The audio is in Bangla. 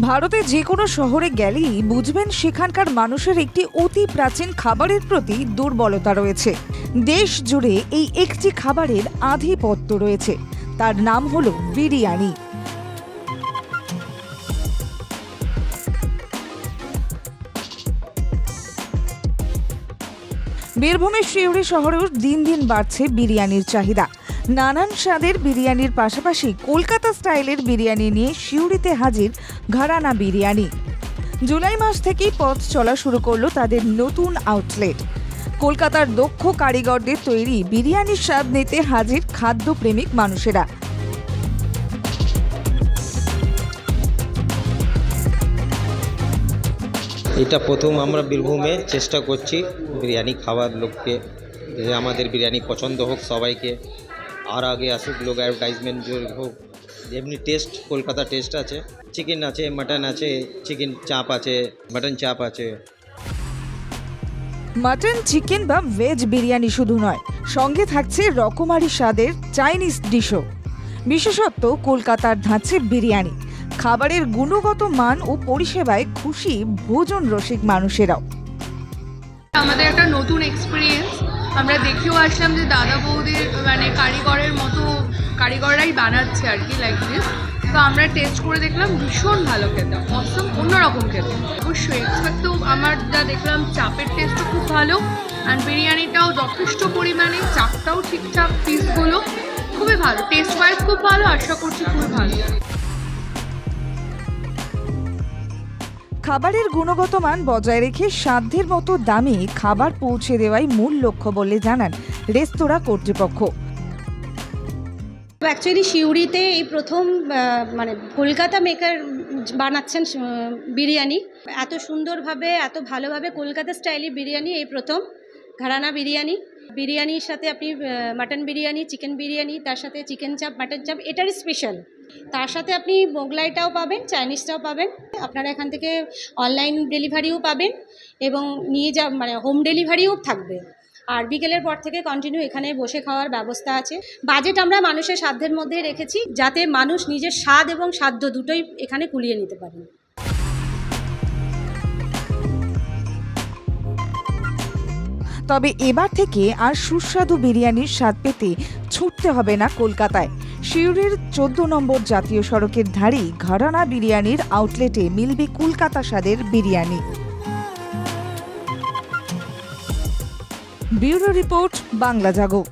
ভারতে যে কোনো শহরে গেলেই বুঝবেন সেখানকার মানুষের একটি অতি প্রাচীন খাবারের প্রতি দুর্বলতা রয়েছে। দেশ জুড়ে এই একটি খাবারের আধিপত্য রয়েছে। তার নাম হলো বিরিয়ানি। বীরভূমের শিউরি শহরেও দিন দিন বাড়ছে বিরিয়ানির চাহিদা। নানান স্বাদের বিরিয়ানির পাশাপাশি কলকাতা স্টাইলের বিরিয়ানি নিয়ে শিউরিতে হাজির ঘরানা বিরিয়ানি। জুলাই মাস থেকেই পথ চলা শুরু করল তাদের নতুন আউটলেট কলকাতার দক্ষ কারিগরদের তৈরি বিরিয়ানির স্বাদ নিতে হাজির খাদ্যপ্রেমিক মানুষেরা। এটা প্রথম আমরা বীরভূমে চেষ্টা করছি বিরিয়ানি খাওয়ার লোককে, যে আমাদের বিরিয়ানি পছন্দ হোক সবাইকে, আর আগে আসুক, লোক অ্যাডভার্টাইজমেন্ট হোক এমনি টেস্ট কলকাতা টেস্ট আছে চিকেন আছে মাটন আছে চিকেন চাপ আছে মাটন চাপ আছে। মাটন চিকেন বা ভেজ বিরিয়ানি শুধু নয়, সঙ্গে থাকছে রকমারি স্বাদের চাইনিজ ডিশও বিশেষত্ব, কলকাতার ধাঁচে বিরিয়ানি। খাবারের গুণগত মান ও পরিষেবায় খুশি ভোজন রসিক মানুষেরাও। আমাদের একটা নতুন এক্সপিরিয়েন্স আমরা দেখেও আসলাম যে দাদা বৌদির মানে কারিগরের মতো, কারিগররাই বানাচ্ছে আর কি লাইক দিস তো আমরা টেস্ট করে দেখলাম ভীষণ ভালো খেতে অসম অন্যরকম খেতে অবশ্যই তো আমার যা দেখলাম, চাপের টেস্টও খুব ভালো অ্যান্ড বিরিয়ানিটাও যথেষ্ট পরিমাণে, চাপটাও ঠিকঠাক পিসগুলো খুবই ভালো টেস্ট ওয়াইজ খুব ভালো, আশা করছি খুবই ভালো। খাবারের গুণগত মান বজায় রেখে সাধ্যের মতো দামে খাবার পৌঁছে দেওয়াই মূল লক্ষ্য বলে জানান রেস্তোরাঁ কর্তৃপক্ষ। অ্যাকচুয়ালি সিউড়িতে এই প্রথম মানে কলকাতা মেকার বানাচ্ছেন বিরিয়ানি। এত সুন্দরভাবে, এত ভালোভাবে কলকাতা স্টাইলি বিরিয়ানি, এই প্রথম ঘরানা বিরিয়ানি। বিরিয়ানির সাথে আপনি মাটন বিরিয়ানি চিকেন বিরিয়ানি, তার সাথে চিকেন চাপ মাটন চাপ এটারই স্পেশাল তার সাথে আপনি মোগলাইটাও পাবেন চাইনিজটাও পাবেন। আপনারা এখান থেকে অনলাইন ডেলিভারিও পাবেন এবং নিয়ে যা মানে হোম ডেলিভারিও থাকবে। আর বিকেলের পর থেকে কন্টিনিউ এখানে বসে খাওয়ার ব্যবস্থা আছে। বাজেট আমরা মানুষের সাধ্যের মধ্যে রেখেছি, যাতে মানুষ নিজের স্বাদ এবং সাধ্য দুটোই এখানে কুলিয়ে নিতে পারেন তবে এবার থেকে আর সুস্বাদু বিরিয়ানির স্বাদ পেতে ছুটতে হবে না কলকাতায়। শিউরির চোদ্দ নম্বর জাতীয় সড়কের ধারেই ঘরানা বিরিয়ানির আউটলেটে মিলবে কলকাতা স্বাদের biryani. Bureau report, Bangla Jago.